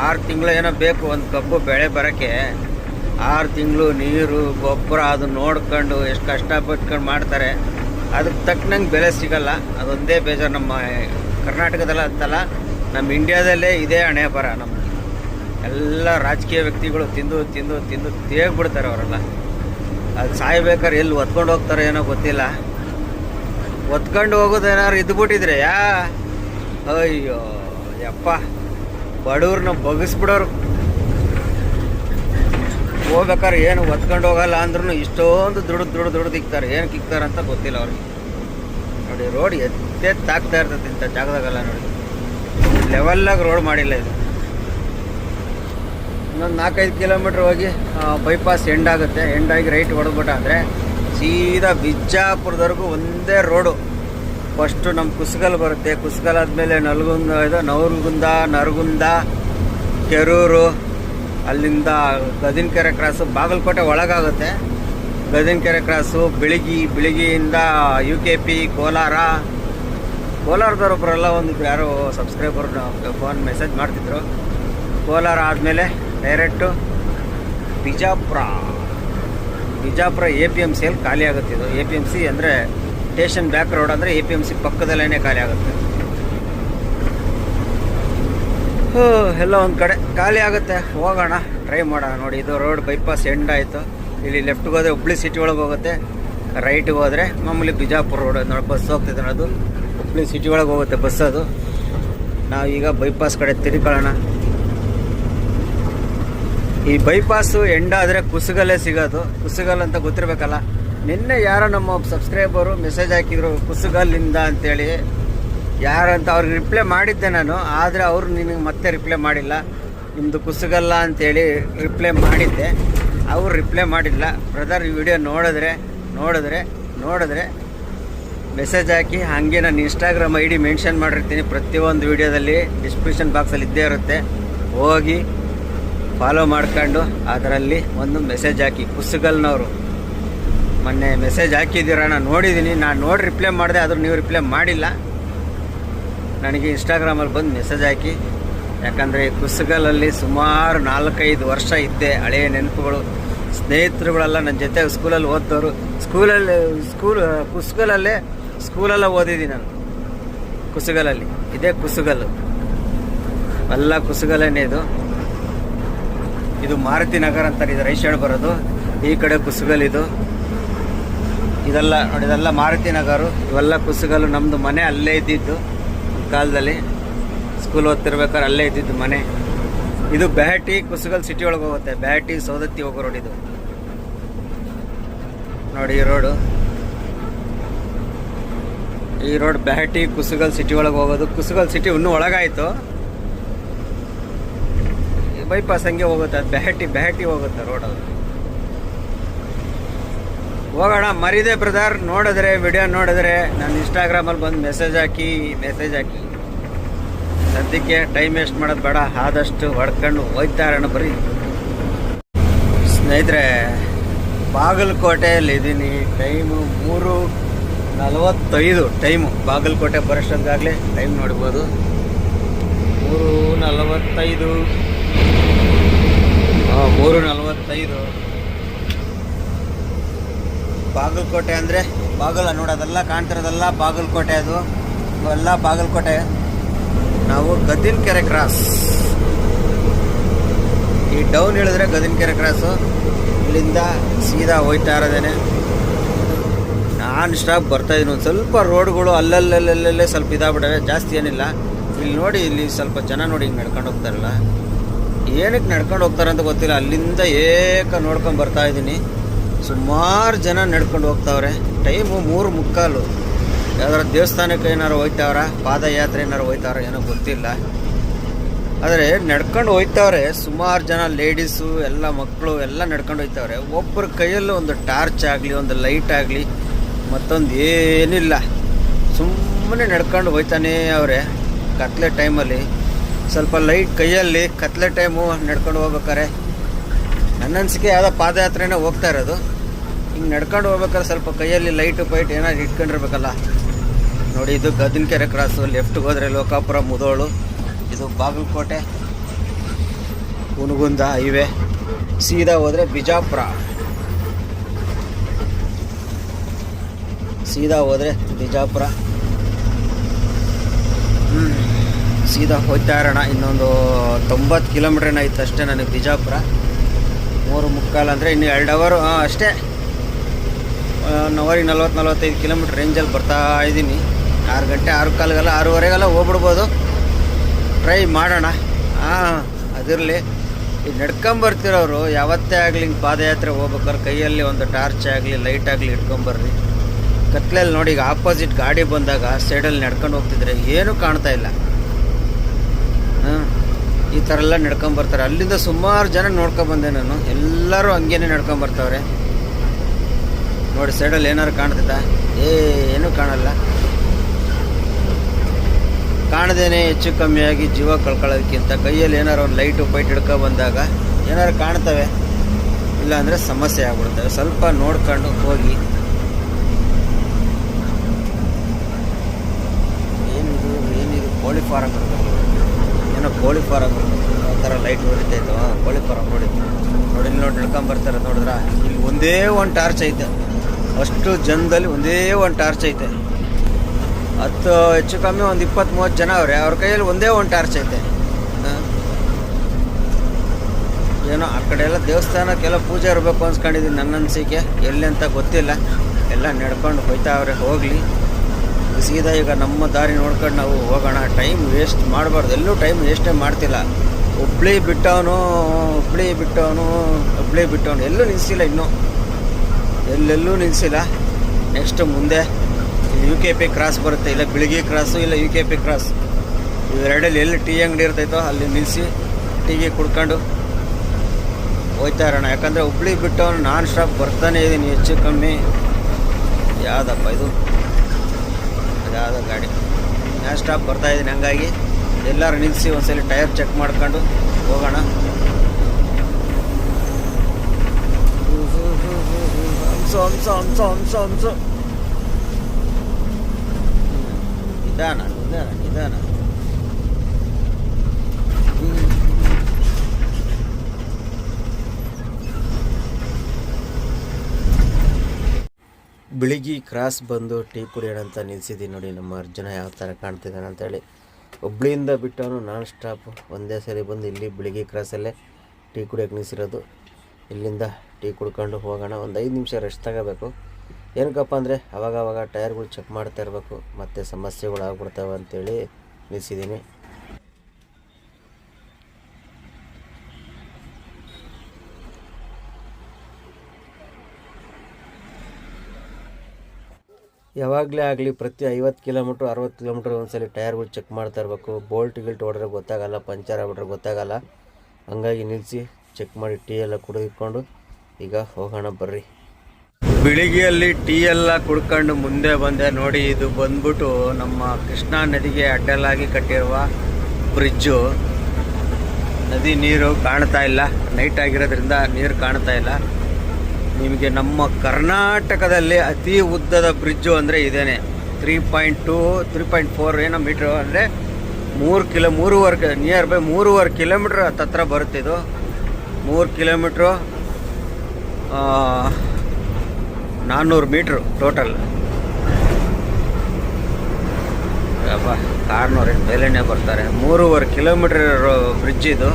ಆರು ತಿಂಗಳು ಏನೋ ಬೇಕು, ಒಂದು ಕಬ್ಬು ಬೆಳೆ ಬರೋಕ್ಕೆ ಆರು ತಿಂಗಳು ನೀರು, ಗೊಬ್ಬರ ಅದು ನೋಡ್ಕೊಂಡು ಎಷ್ಟು ಕಷ್ಟಪಟ್ಕೊಂಡು ಮಾಡ್ತಾರೆ. ಅದಕ್ಕೆ ತಕ್ಕನಂಗೆ ಬೆಲೆ ಸಿಗಲ್ಲ. ಅದೊಂದೇ ಬೇಜಾರು. ನಮ್ಮ ಕರ್ನಾಟಕದಲ್ಲ ಅಂತಲ್ಲ ನಮ್ಮ ಇಂಡಿಯಾದಲ್ಲೇ ಇದೇ ಹಣೆ ಬರ ನಮ್ಮ ಎಲ್ಲ ರಾಜಕೀಯ ವ್ಯಕ್ತಿಗಳು ತಿಂದು ತಿಂದು ತಿಂದು ತೇಗ್ಬಿಡ್ತಾರೆ ಅವರೆಲ್ಲ. ಅದು ಸಾಯ್ಬೇಕಾದ್ರೆ ಎಲ್ಲಿ ಒತ್ಕೊಂಡು ಹೋಗ್ತಾರೆ ಏನೋ ಗೊತ್ತಿಲ್ಲ. ಒತ್ಕೊಂಡು ಹೋಗೋದು ಏನಾದ್ರು ಇದ್ಬಿಟ್ಟಿದ್ರೆ ಯಾ ಅಯ್ಯೋ, ಯಪ್ಪ. ಬಡವ್ರನ್ನ ಬಗ್ಗಿಸ್ಬಿಡೋರು ಹೋಗ್ಬೇಕಾದ್ರೆ ಏನು ಒತ್ಕೊಂಡು ಹೋಗಲ್ಲ ಅಂದ್ರೂ ಇಷ್ಟೊಂದು ದುಡ್ದು ದುಡ್ದು ದುಡ್ದು ಇಕ್ತಾರೆ ಏನು ಕಿಕ್ತಾರೆ ಅಂತ ಗೊತ್ತಿಲ್ಲ ಅವ್ರಿಗೆ. ನೋಡಿ, ರೋಡ್ ಎತ್ತೆತ್ತಾಗ್ತಾ ಇರ್ತದೆ ಇಂಥ ಜಾಗದಾಗೆಲ್ಲ ನೋಡಿ. ಲೆವೆಲ್ಲಾಗಿ ರೋಡ್ ಮಾಡಿಲ್ಲ ಇದು. ಇನ್ನೊಂದು ನಾಲ್ಕೈದು ಕಿಲೋಮೀಟ್ರ್ ಹೋಗಿ ಬೈಪಾಸ್ ಎಂಡ್ ಆಗುತ್ತೆ. ಎಂಡ್ ಆಗಿ ರೈಟ್ ಹೊಡೆದ್ಬಿಟ್ಟ ಅಂದರೆ ಸೀದಾ ಬಿಜಾಪುರದವರೆಗೂ ಒಂದೇ ರೋಡು ಫಸ್ಟು ನಮ್ಮ ಕುಸ್ಗಲ್ ಬರುತ್ತೆ. ಕುಸ್ಗಲ್ ಆದಮೇಲೆ ನಲ್ಗುಂದ ಇದು ನವರುಗುಂದ, ನರಗುಂದ, ಕೆರೂರು, ಅಲ್ಲಿಂದ ಗದಿನಕೆರೆ ಕ್ರಾಸು, ಬಾಗಲಕೋಟೆ ಒಳಗಾಗುತ್ತೆ. ಗದಿನಕೆರೆ ಕ್ರಾಸು, ಬಿಳಿಗಿ, ಬಿಳಿಗಿಯಿಂದ ಯು ಕೆ ಪಿ ಕೋಲಾರ. ಕೋಲಾರದವರೊಬ್ಬರೆಲ್ಲ ಒಂದು ಯಾರೋ ಸಬ್ಸ್ಕ್ರೈಬರ್ ಫೋನ್ ಮೆಸೇಜ್ ಮಾಡ್ತಿದ್ರು. ಕೋಲಾರ ಆದಮೇಲೆ direct Bijapur. Bijapur A P M ಸಿಯಲ್ಲಿ ಖಾಲಿ ಆಗುತ್ತಿದ್ದು ಎ ಪಿ ಎಂ ಸಿ ಅಂದರೆ ಸ್ಟೇಷನ್ ಬ್ಯಾಕ್ ರೋಡ್ ಅಂದರೆ ಎ ಪಿ ಎಂ ಸಿ ಪಕ್ಕದಲ್ಲೇ ಖಾಲಿ ಆಗುತ್ತೆ. ಹೋ, ಎಲ್ಲ ಒಂದು ಕಡೆ ಖಾಲಿ ಆಗುತ್ತೆ. ಹೋಗೋಣ ಟ್ರೈ ಮಾಡೋಣ ನೋಡಿ. ಇದು ರೋಡ್ ಬೈಪಾಸ್ ಎಂಡ್ ಆಯಿತು. ಇಲ್ಲಿ ಲೆಫ್ಟ್ಗೆ ಹೋದರೆ ಹುಬ್ಳಿ ಸಿಟಿ ಒಳಗೆ ಹೋಗುತ್ತೆ. ರೈಟ್ಗೆ ಹೋದರೆ ಮಾಮೂಲಿ ಬಿಜಾಪುರ ರೋಡ್ ನೋಡಿ ಬಸ್ ಹೋಗ್ತಿದೆ ಅದು ಹುಬ್ಳಿ ಸಿಟಿ ಒಳಗೆ ಹೋಗುತ್ತೆ ಬಸ್ ಅದು. ನಾವೀಗ ಬೈಪಾಸ್ ಕಡೆ ತಿರ್ಕೊಳ್ಳೋಣ. ಈ ಬೈಪಾಸು ಎಂಡ್ ಆದರೆ ಕುಸುಗಲ್ಲೇ ಸಿಗೋದು. ಕುಸುಗಲ್ ಅಂತ ಗೊತ್ತಿರಬೇಕಲ್ಲ? ನಿನ್ನೆ ಯಾರೋ ನಮ್ಮ ಸಬ್ಸ್ಕ್ರೈಬರು ಮೆಸೇಜ್ ಹಾಕಿದ್ರು ಕುಸುಗಲ್ಲಿಂದ ಅಂತೇಳಿ. ಯಾರಂತ ಅವ್ರಿಗೆ ರಿಪ್ಲೈ ಮಾಡಿದ್ದೆ ನಾನು, ಆದರೆ ಅವರು ನಿನಗೆ ಮತ್ತೆ ರಿಪ್ಲೈ ಮಾಡಿಲ್ಲ. ನಿಮ್ಮದು ಕುಸುಗಲ್ಲ ಅಂತೇಳಿ ರಿಪ್ಲೈ ಮಾಡಿದ್ದೆ. ಅವರು ರಿಪ್ಲೈ ಮಾಡಿಲ್ಲ. ಬ್ರದರ್ ಈ ವಿಡಿಯೋ ನೋಡಿದ್ರೆ ನೋಡಿದ್ರೆ ನೋಡಿದ್ರೆ ಮೆಸೇಜ್ ಹಾಕಿ, ಹಾಗೆ ನಾನು ಇನ್ಸ್ಟಾಗ್ರಾಮ್ ಐ ಡಿ ಮೆನ್ಷನ್ ಮಾಡಿರ್ತೀನಿ. ಪ್ರತಿಯೊಂದು ವಿಡಿಯೋದಲ್ಲಿ ಡಿಸ್ಕ್ರಿಪ್ಷನ್ ಬಾಕ್ಸಲ್ಲಿ ಇದ್ದೇ ಇರುತ್ತೆ. ಹೋಗಿ ಫಾಲೋ ಮಾಡ್ಕೊಂಡು, ಅದರಲ್ಲಿ ಒಂದು ಮೆಸೇಜ್ ಹಾಕಿ, ಕುಸುಗಲ್ನವರು. ಮೊನ್ನೆ ಮೆಸೇಜ್ ಹಾಕಿದ್ದೀರ ನಾನು ನೋಡಿದ್ದೀನಿ. ನಾನು ನೋಡಿ ರಿಪ್ಲೈ ಮಾಡಿದೆ, ಆದರೂ ನೀವು ರಿಪ್ಲೈ ಮಾಡಿಲ್ಲ. ನನಗೆ ಇನ್ಸ್ಟಾಗ್ರಾಮಲ್ಲಿ ಬಂದು ಮೆಸೇಜ್ ಹಾಕಿ. ಯಾಕಂದರೆ ಕುಸುಗಲಲ್ಲಿ ಸುಮಾರು ನಾಲ್ಕೈದು ವರ್ಷ ಇದ್ದೆ. ಹಳೆಯ ನೆನಪುಗಳು, ಸ್ನೇಹಿತರುಗಳೆಲ್ಲ ನನ್ನ ಜೊತೆ ಸ್ಕೂಲಲ್ಲಿ ಓದ್ದವರು. ಸ್ಕೂಲಲ್ಲಿ ಸ್ಕೂಲ್ ಕುಸುಗಲಲ್ಲೇ ಸ್ಕೂಲೆಲ್ಲ ಓದಿದ್ದೀನಿ ನಾನು. ಕುಸುಗಲಲ್ಲಿ. ಇದೇ ಕುಸುಗಲ್ಲು. ಎಲ್ಲ ಕುಸುಗಲನೇ ಇದು. ಇದು ಮಾರುತಿ ನಗರ ಅಂತಾರೆ ಇದು. ರೈಶಾಡ್ ಬರೋದು. ಈ ಕಡೆ ಕುಸುಗಲ್ ಇದು ಇದೆಲ್ಲ ನೋಡಿ, ಇದೆಲ್ಲ ಮಾರುತಿ ನಗರು. ಇವೆಲ್ಲ ಕುಸುಗಲು ನಮ್ಮದು ಮನೆ ಅಲ್ಲೇ ಇದ್ದಿದ್ದು ಕಾಲದಲ್ಲಿ. ಸ್ಕೂಲ್ ಓದ್ತಿರ್ಬೇಕಾದ್ರೆ ಅಲ್ಲೇ ಇದ್ದಿದ್ದು ಮನೆ. ಇದು ಬ್ಯಾಟಿ ಕುಸುಗಲ್ ಸಿಟಿ ಒಳಗೆ ಹೋಗುತ್ತೆ. ಬ್ಯಾಟಿ ಸೌದತ್ತಿ ಹೋಗೋ ರೋಡ್ ಇದು. ನೋಡಿ ಈ ರೋಡು ಈ ರೋಡ್ ಬ್ಯಾಟಿ ಕುಸುಗಲ್ ಸಿಟಿ ಒಳಗೆ ಹೋಗೋದು. ಕುಸುಗಲ್ ಸಿಟಿ ಇನ್ನೂ ಒಳಗಾಯ್ತು. ಬೈಪಾಸ್ ಹಂಗೆ ಹೋಗುತ್ತೆ. ಅದು ಬ್ಯಾಟಿ ಬ್ಯಾಟಿ ಹೋಗುತ್ತೆ ರೋಡ್ ಅದು ಹೋಗೋಣ, ಮರಿದೆ ಬ್ರದರ್ ನೋಡಿದ್ರೆ ವಿಡಿಯೋ ನೋಡಿದ್ರೆ ನಾನು ಇನ್ಸ್ಟಾಗ್ರಾಮಲ್ಲಿ ಬಂದು ಮೆಸೇಜ್ ಹಾಕಿ ಮೆಸೇಜ್ ಹಾಕಿ. ಸದ್ಯಕ್ಕೆ ಟೈಮ್ ವೇಸ್ಟ್ ಮಾಡೋದು ಬೇಡ, ಆದಷ್ಟು ಹೊಡ್ಕೊಂಡು ಹೋಗ್ತಾ ಇರೋಣ ಬರೀ ಸ್ನೇಹಿತರೆ, ಬಾಗಲಕೋಟೆಯಲ್ಲಿ ಇದ್ದೀನಿ. ಟೈಮು ಮೂರು ನಲವತ್ತೈದು ಟೈಮು ಬಾಗಲಕೋಟೆ ಬರೋಷ್ಟೊಂದಾಗಲೇ ಟೈಮ್ ನೋಡ್ಬೋದು. ಮೂರು ನಲವತ್ತೈದು. ಮೂರು ನಲವತ್ತೈದು. ಬಾಗಲಕೋಟೆ ಅಂದರೆ ಬಾಗಲ ನೋಡೋದೆಲ್ಲ, ಕಾಣ್ತಿರೋದೆಲ್ಲ ಬಾಗಲಕೋಟೆ ಅದು. ಇವೆಲ್ಲ ಬಾಗಲಕೋಟೆ. ನಾವು ಗದ್ದಿನಕೆರೆ ಕ್ರಾಸ್ ಈ ಡೌನ್ ಹೇಳಿದ್ರೆ ಗದ್ದಿನಕೆರೆ ಕ್ರಾಸು ಇಲ್ಲಿಂದ ಸೀದಾ ಹೋಯ್ತಾ ಇರೋದೇನೆ. ನಾನ್ ಸ್ಟಾಪ್ ಬರ್ತಾ ಇದೀನಿ. ಒಂದು ಸ್ವಲ್ಪ ರೋಡ್ಗಳು ಅಲ್ಲಲ್ಲಲ್ಲಲ್ಲೇ ಸ್ವಲ್ಪ ಇದಾಗ್ಬಿಟ್ಟವೆ. ಜಾಸ್ತಿ ಏನಿಲ್ಲ. ಇಲ್ಲಿ ನೋಡಿ, ಇಲ್ಲಿ ಸ್ವಲ್ಪ ಜನ ನೋಡಿ ಹಿಂಗೆ ನಡ್ಕೊಂಡು ಹೋಗ್ತಾರಲ್ಲ ಏನಕ್ಕೆ ನಡ್ಕೊಂಡು ಹೋಗ್ತಾರಂತ ಗೊತ್ತಿಲ್ಲ. ಅಲ್ಲಿಂದ ಏಕ ನೋಡ್ಕೊಂಡು ಬರ್ತಾ ಇದ್ದೀನಿ ಸುಮಾರು ಜನ ನಡ್ಕೊಂಡು ಹೋಗ್ತಾವ್ರೆ. ಟೈಮು ಮೂರು ಮುಕ್ಕಾಲು. ಯಾವ್ದಾರು ದೇವಸ್ಥಾನಕ್ಕೆ ಏನಾರು ಹೋಯ್ತಾವ್ರ, ಪಾದಯಾತ್ರೆ ಏನಾರು ಹೋಯ್ತಾವ್ರ ಏನೋ ಗೊತ್ತಿಲ್ಲ. ಆದರೆ ನಡ್ಕೊಂಡು ಹೋಯ್ತಾವ್ರೆ, ಸುಮಾರು ಜನ ಲೇಡೀಸು, ಎಲ್ಲ ಮಕ್ಕಳು ಎಲ್ಲ ನಡ್ಕೊಂಡು ಹೋಯ್ತಾವ್ರೆ. ಒಬ್ಬರ ಕೈಯಲ್ಲೂ ಒಂದು ಟಾರ್ಚ್ ಆಗಲಿ, ಒಂದು ಲೈಟ್ ಆಗಲಿ, ಮತ್ತೊಂದು ಏನಿಲ್ಲ. ಸುಮ್ಮನೆ ನಡ್ಕೊಂಡು ಹೋಯ್ತಾನೇ ಅವರೇ, ಕತ್ಲೆ ಟೈಮಲ್ಲಿ. ಸ್ವಲ್ಪ ಲೈಟ್ ಕೈಯಲ್ಲಿ ಕತ್ಲೆ ಟೈಮು ನಡ್ಕೊಂಡು ಹೋಗ್ಬೇಕಾರೆ. ನನ್ನ ಅನಿಸಿಕೆ ಯಾವುದೋ ಪಾದಯಾತ್ರೆನೇ ಹೋಗ್ತಾ ಇರೋದು. ಹಿಂಗೆ ನಡ್ಕೊಂಡು ಹೋಗ್ಬೇಕಾದ್ರೆ ಸ್ವಲ್ಪ ಕೈಯಲ್ಲಿ ಲೈಟು ಪೈಟ್ ಏನಾದ್ರು ಇಟ್ಕೊಂಡಿರ್ಬೇಕಲ್ಲ. ನೋಡಿ, ಇದು ಗದನಕೆರೆ ಕ್ರಾಸು ಲೆಫ್ಟ್ಗೆ ಹೋದರೆ ಲೋಕಾಪುರ, ಮುದೋಳು. ಇದು ಬಾಗಲಕೋಟೆ ಹುನಗುಂದ ಹೈವೇ. ಸೀದಾ ಹೋದರೆ ಬಿಜಾಪುರ. ಸೀದಾ ಹೋದರೆ ಬಿಜಾಪುರ. ಸೀದಾ ಹೋಗ್ತಾ ಇರೋಣ ಇನ್ನೊಂದು ತೊಂಬತ್ತು ಕಿಲೋಮೀಟ್ರ್ ಏನಾಯ್ತು ಅಷ್ಟೇ ನನಗೆ ಬಿಜಾಪುರ. ಮೂರು ಮುಕ್ಕಾಲು ಅಂದರೆ ಇನ್ನು ಎರಡು ಅವರು ಅಷ್ಟೇ. ಒನ್ ಅವರಿಗೆ ನಲ್ವತ್ತು ನಲ್ವತ್ತೈದು ಕಿಲೋಮೀಟ್ರ್ ರೇಂಜಲ್ಲಿ ಬರ್ತಾ ಇದ್ದೀನಿ. ಆರು ಗಂಟೆ, ಆರು ಕಾಲಿಗೆಲ್ಲ ಆರೂವರೆಗೆಲ್ಲ ಹೋಗ್ಬಿಡ್ಬೋದು. ಟ್ರೈ ಮಾಡೋಣ. ಹಾಂ ಅದಿರಲಿ. ಈಗ ನಡ್ಕೊಂಬರ್ತಿರೋರು ಯಾವತ್ತೇ ಆಗಲಿ ಹಿಂಗೆ ಪಾದಯಾತ್ರೆ ಹೋಗ್ಬೇಕಾದ್ರೆ ಕೈಯಲ್ಲಿ ಒಂದು ಟಾರ್ಚ್ ಆಗಲಿ ಲೈಟ್ ಆಗಲಿ ಇಟ್ಕೊಂಬರ್ರಿ. ಕತ್ಲಲ್ಲಿ ನೋಡಿ, ಈಗ ಆಪೋಸಿಟ್ ಗಾಡಿ ಬಂದಾಗ ಸೈಡಲ್ಲಿ ನಡ್ಕೊಂಡು ಹೋಗ್ತಿದ್ರೆ ಏನೂ ಕಾಣ್ತಾ ಇಲ್ಲ. ಹಾಂ, ಈ ಥರ ಎಲ್ಲ ನಡ್ಕೊಂಬರ್ತಾರೆ. ಅಲ್ಲಿಂದ ಸುಮಾರು ಜನ ನೋಡ್ಕೊಂಬಂದೆ ನಾನು. ಎಲ್ಲರೂ ಹಂಗೇನೆ ನಡ್ಕೊಂಬರ್ತಾವ್ರೆ. ನೋಡಿ ಸೈಡಲ್ಲಿ ಏನಾರು ಕಾಣ್ತದ ಏನೂ ಕಾಣಲ್ಲ. ಕಾಣದೇನೆ ಹೆಚ್ಚು ಕಮ್ಮಿಯಾಗಿ ಜೀವ ಕಳ್ಕೊಳ್ಳೋದಕ್ಕಿಂತ ಕೈಯಲ್ಲಿ ಏನಾರು ಒಂದು ಲೈಟು ಪೈಟ್ ಹಿಡ್ಕೊ ಬಂದಾಗ ಏನಾರು ಕಾಣ್ತವೆ. ಇಲ್ಲಾಂದರೆ ಸಮಸ್ಯೆ ಆಗ್ಬಿಡ್ತವೆ ಸ್ವಲ್ಪ ನೋಡ್ಕೊಂಡು ಹೋಗಿ. ಏನಿದು ಏನಿದು? ಕೋಳಿ ಫಾರಂ ಏನೋ ಕೋಳಿ ಫಾರಂ ಆ ಥರ ಲೈಟ್ ಹೊಡಿತಾ ಇತ್ತು. ಕೋಳಿ ಫಾರಂ ನೋಡಿ ನೋಡಿ ನೋಡಿ ಹಿಡ್ಕೊಂಬರ್ತಾರೆ ಬರ್ತಾರೆ ನೋಡಿದ್ರ? ಇಲ್ಲಿ ಒಂದೇ ಒಂದು ಟಾರ್ಚ್ ಐತೆ. ಅಷ್ಟು ಜನದಲ್ಲಿ ಒಂದೇ ಒಂದು ಟಾರ್ಚ್ ಐತೆ. ಹತ್ತು, ಹೆಚ್ಚು ಕಮ್ಮಿ ಒಂದು ಇಪ್ಪತ್ತು ಮೂವತ್ತು ಜನ ಅವ್ರೆ. ಅವ್ರ ಕೈಯಲ್ಲಿ ಒಂದೇ ಒಂದು ಟಾರ್ಚ್ ಐತೆ. ಏನೋ ಆ ಕಡೆ ಎಲ್ಲ ದೇವಸ್ಥಾನಕ್ಕೆಲ್ಲ ಪೂಜೆ ಇರಬೇಕು ಅನ್ಸ್ಕೊಂಡಿದ್ದೀನಿ ನನ್ನ ಅನಿಸಿಕೆ. ಎಲ್ಲಿ ಅಂತ ಗೊತ್ತಿಲ್ಲ. ಎಲ್ಲ ನಡ್ಕೊಂಡು ಹೋಯ್ತಾ ಅವ್ರೆ, ಹೋಗಲಿ. ಸೀದಾ ಈಗ ನಮ್ಮ ದಾರಿ ನೋಡ್ಕೊಂಡು ನಾವು ಹೋಗೋಣ. ಟೈಮ್ ವೇಸ್ಟ್ ಮಾಡಬಾರ್ದು. ಎಲ್ಲೂ ಟೈಮ್ ವೇಸ್ಟೇ ಮಾಡ್ತಿಲ್ಲ. ಹುಬ್ಳಿ ಬಿಟ್ಟವನು ಹುಬ್ಳಿ ಬಿಟ್ಟವನು ಹುಬ್ಳಿ ಬಿಟ್ಟವನು ಎಲ್ಲೂ ನಿಲ್ಲಿಸಿಲ್ಲ ಇನ್ನೂ. ಎಲ್ಲೆಲ್ಲೂ ನಿಲ್ಲಿಸಿಲ್ಲ ನೆಕ್ಸ್ಟ್ ಮುಂದೆ ಯು ಕೆ ಪಿ ಕ್ರಾಸ್ ಬರುತ್ತೆ. ಇಲ್ಲ ಬಿಳಿಗಿ ಕ್ರಾಸು ಇಲ್ಲ ಯು ಕೆ ಪಿ ಕ್ರಾಸ್ ಇವೆರಡಲ್ಲಿ ಎಲ್ಲಿ ಟೀ ಅಂಗಡಿ ಇರ್ತೈತೋ ಅಲ್ಲಿ ನಿಲ್ಲಿಸಿ ಟೀಗೆ ಕುಡ್ಕೊಂಡು ಹೋಯ್ತಾ ಇರೋಣ. ಯಾಕಂದರೆ ಹುಬ್ಳಿ ಬಿಟ್ಟು ನಾನ್ ಸ್ಟಾಪ್ ಬರ್ತಾನೆ ಇದ್ದೀನಿ ಹೆಚ್ಚು ಕಮ್ಮಿ. ಯಾವುದಪ್ಪ ಇದು? ಯಾವುದೋ ಗಾಡಿ. ನಾನ್ ಸ್ಟಾಪ್ ಬರ್ತಾಯಿದ್ದೀನಿ ಹಂಗಾಗಿ ಎಲ್ಲರೂ ನಿಲ್ಲಿಸಿ ಒಂದ್ಸಲಿ ಟೈರ್ ಚೆಕ್ ಮಾಡ್ಕೊಂಡು ಹೋಗೋಣ. ಹಂಸು ಹಂಸು ಹಂಸು ಹಂಸು ಹಂಸು ನಿಧಾನ ನಿಧಾನ ನಿಧಾನ. ಹ್ಮ್. ಬೆಳಿಗ್ಗೆ ಕ್ರಾಸ್ ಬಂದು ಟೀ ಕುಡಿಯೋಣ ಅಂತ ನಿಲ್ಸಿದ್ದೀನಿ ನೋಡಿ ನಮ್ಮ ಅರ್ಜುನ ಯಾವ ಥರ ಕಾಣ್ತಿದ್ದಾನೆ ಅಂತೇಳಿ ಹುಬ್ಳಿಯಿಂದ ಬಿಟ್ಟವನು ನಾನ್ ಸ್ಟಾಪ್ ಒಂದೇ ಸರಿ ಬಂದು ಇಲ್ಲಿ ಬೆಳಿಗ್ಗೆ ಕ್ರಾಸಲ್ಲೇ ಟೀ ಕುಡಿಯೋಕೆ ನಿಲ್ಸಿರೋದು. ಇಲ್ಲಿಂದ ಟೀ ಕುಡ್ಕೊಂಡು ಹೋಗೋಣ, ಒಂದು ಐದು ನಿಮಿಷ ರೆಸ್ಟ್ ತಗೋಬೇಕು. ಏನಕ್ಕಪ್ಪ ಅಂದರೆ, ಅವಾಗವಾಗ ಅವಾಗ ಟೈರ್ಗಳು ಚೆಕ್ ಮಾಡ್ತಾ ಇರಬೇಕು, ಮತ್ತು ಸಮಸ್ಯೆಗಳು ಆಗ್ಬಿಡ್ತಾವೆ ಅಂತೇಳಿ ನಿಲ್ಲಿಸಿದ್ದೀನಿ ಯಾವಾಗಲೇ ಆಗಲಿ ಪ್ರತಿ ಐವತ್ತು ಕಿಲೋಮೀಟ್ರ್, ಅರವತ್ತು ಕಿಲೋಮೀಟ್ರ್ ಒಂದ್ಸಲಿ ಟೈರ್ಗಳು ಚೆಕ್ ಮಾಡ್ತಾ ಇರಬೇಕು. ಬೋಲ್ಟ್ ಗಿಲ್ಟ್ ಹೊಡೆದ್ರೆ ಗೊತ್ತಾಗಲ್ಲ, ಪಂಚರ್ ಆಗ್ಬಿಟ್ರೆ ಗೊತ್ತಾಗಲ್ಲ. ಹಂಗಾಗಿ ನಿಲ್ಲಿಸಿ ಚೆಕ್ ಮಾಡಿ, ಟೀ ಎಲ್ಲ ಕುಡಿದುಕೊಂಡು ಈಗ ಹೋಗೋಣ ಬರ್ರಿ. ಬೆಳಿಗ್ಗೆಯಲ್ಲಿ ಟೀ ಎಲ್ಲ ಕುಡ್ಕೊಂಡು ಮುಂದೆ ಬಂದೆ. ನೋಡಿ, ಇದು ಬಂದ್ಬಿಟ್ಟು ನಮ್ಮ ಕೃಷ್ಣಾ ನದಿಗೆ ಅಡ್ಡಲಾಗಿ ಕಟ್ಟಿರುವ ಬ್ರಿಡ್ಜು. ನದಿ ನೀರು ಕಾಣ್ತಾ ಇಲ್ಲ. ನೈಟ್ ಆಗಿರೋದ್ರಿಂದ ನೀರು ಕಾಣ್ತಾ ಇಲ್ಲ. ನಿಮಗೆ ನಮ್ಮ ಕರ್ನಾಟಕದಲ್ಲಿ ಅತಿ ಉದ್ದದ ಬ್ರಿಡ್ಜು ಅಂದರೆ ಇದೇನೆ. Three point two, three point four ಏನೋ ಮೀಟ್ರ್. ಅಂದರೆ ಮೂರು ಕಿಲೋ, ಮೂರುವರೆ ನಿಯರ್ ಬೈ ಮೂರುವರೆ ಕಿಲೋಮೀಟ್ರ್ ಹತ್ತತ್ರ ಬರುತ್ತಿದ್ದು ಮೂರು ಕಿಲೋಮೀಟ್ರು. ನಾನ್ನೂರು ಮೀಟ್ರು ಟೋಟಲ್. ಅಪ್ಪ ಕಾರ್ನವ್ರು ಮೇಲೇನೆ ಬರ್ತಾರೆ. ಮೂರುವರೆ ಕಿಲೋಮೀಟ್ರ್ ಬ್ರಿಡ್ಜ್ ಇದು.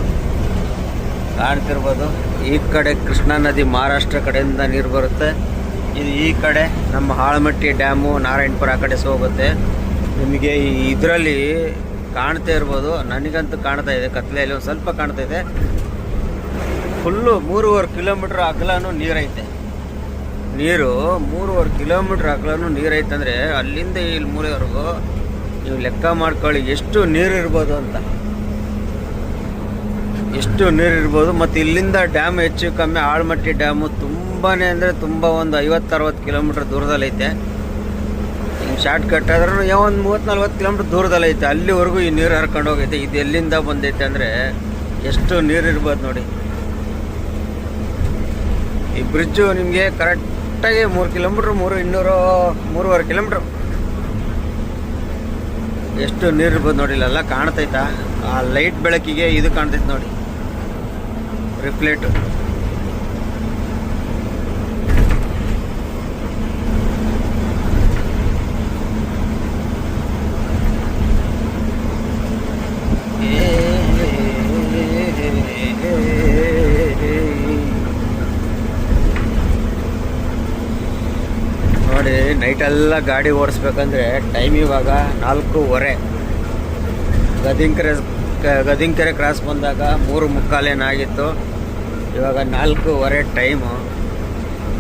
ಕಾಣ್ತಿರ್ಬೋದು, ಈ ಕಡೆ ಕೃಷ್ಣಾ ನದಿ ಮಹಾರಾಷ್ಟ್ರ ಕಡೆಯಿಂದ ನೀರು ಬರುತ್ತೆ. ಇದು ಈ ಕಡೆ, ನಮ್ಮ ಹಾಳಮಟ್ಟಿ ಡ್ಯಾಮು ನಾರಾಯಣಪುರ ಆ ಕಡೆ ಹೋಗುತ್ತೆ. ನಿಮಗೆ ಇದರಲ್ಲಿ ಕಾಣ್ತಾ ಇರ್ಬೋದು. ನನಗಂತೂ ಕಾಣ್ತಾ ಇದೆ, ಕತ್ಲೆಯಲ್ಲಿ ಒಂದು ಸ್ವಲ್ಪ ಕಾಣ್ತಾ ಇದೆ. ಫುಲ್ಲು ಮೂರುವರೆ ಕಿಲೋಮೀಟ್ರ್ ಅಗಲನೂ ನೀರೈತೆ. ನೀರು ಮೂರುವರೆ ಕಿಲೋಮೀಟ್ರ್ ಅಗಲನೂ ನೀರೈತೆ ಅಂದರೆ ಅಲ್ಲಿಂದ ಇಲ್ಲಿ ಮೂಲೆವರೆಗೂ ನೀವು ಲೆಕ್ಕ ಮಾಡ್ಕೊಳ್ಳಿ ಎಷ್ಟು ನೀರು ಇರ್ಬೋದು ಅಂತ. ಎಷ್ಟು ನೀರು ಇರ್ಬೋದು ಮತ್ತು ಇಲ್ಲಿಂದ ಡ್ಯಾಮ್ ಹೆಚ್ಚು ಕಮ್ಮಿ ಆಳ್ಮಟ್ಟಿ ಡ್ಯಾಮು ತುಂಬಾ ಅಂದರೆ ತುಂಬ ಒಂದು ಐವತ್ತು ಅರವತ್ತು ಕಿಲೋಮೀಟ್ರ್ ದೂರದಲ್ಲೈತೆ. ಹಿಂಗೆ ಶಾರ್ಟ್ ಕಟ್ ಆದ್ರೂ ಒಂದು ಮೂವತ್ತು ನಲ್ವತ್ತು ಕಿಲೋಮೀಟ್ರ್ ದೂರದಲ್ಲೈತೆ. ಅಲ್ಲಿವರೆಗೂ ಈ ನೀರು ಹರ್ಕೊಂಡು ಹೋಗೈತೆ. ಇದು ಎಲ್ಲಿಂದ ಬಂದೈತೆ ಅಂದರೆ ಎಷ್ಟು ನೀರು ಇರ್ಬೋದು ನೋಡಿ. ಈ ಬ್ರಿಡ್ಜು ನಿಮಗೆ ಕರೆಕ್ಟಾಗಿ ಮೂರು ಕಿಲೋಮೀಟ್ರ್ ಮೂರು ಇನ್ನೂರು, ಮೂರುವರೆ ಕಿಲೋಮೀಟ್ರ್ ಎಷ್ಟು ನೀರು ಇರ್ಬೋದು ನೋಡಿ, ಇಲ್ಲೆಲ್ಲ ಕಾಣ್ತೈತಾ? ಆ ಲೈಟ್ ಬೆಳಕಿಗೆ ಇದು ಕಾಣ್ತೈತೆ ನೋಡಿ. ರಿಫ್ಲೆಕ್ಟ್ ನೋಡಿ ನೈಟೆಲ್ಲ ಗಾಡಿ ಓಡಿಸ್ಬೇಕಂದ್ರೆ ಟೈಮ್ ಇವಾಗ ನಾಲ್ಕೂವರೆ. ಗದಿಂಕೆರೆ ಗದಿಂಕೆರೆ ಕ್ರಾಸ್ ಬಂದಾಗ ಮೂರು ಮುಕ್ಕಾಲೇನಾಗಿತ್ತು ಇವಾಗ ನಾಲ್ಕೂವರೆ ಟೈಮು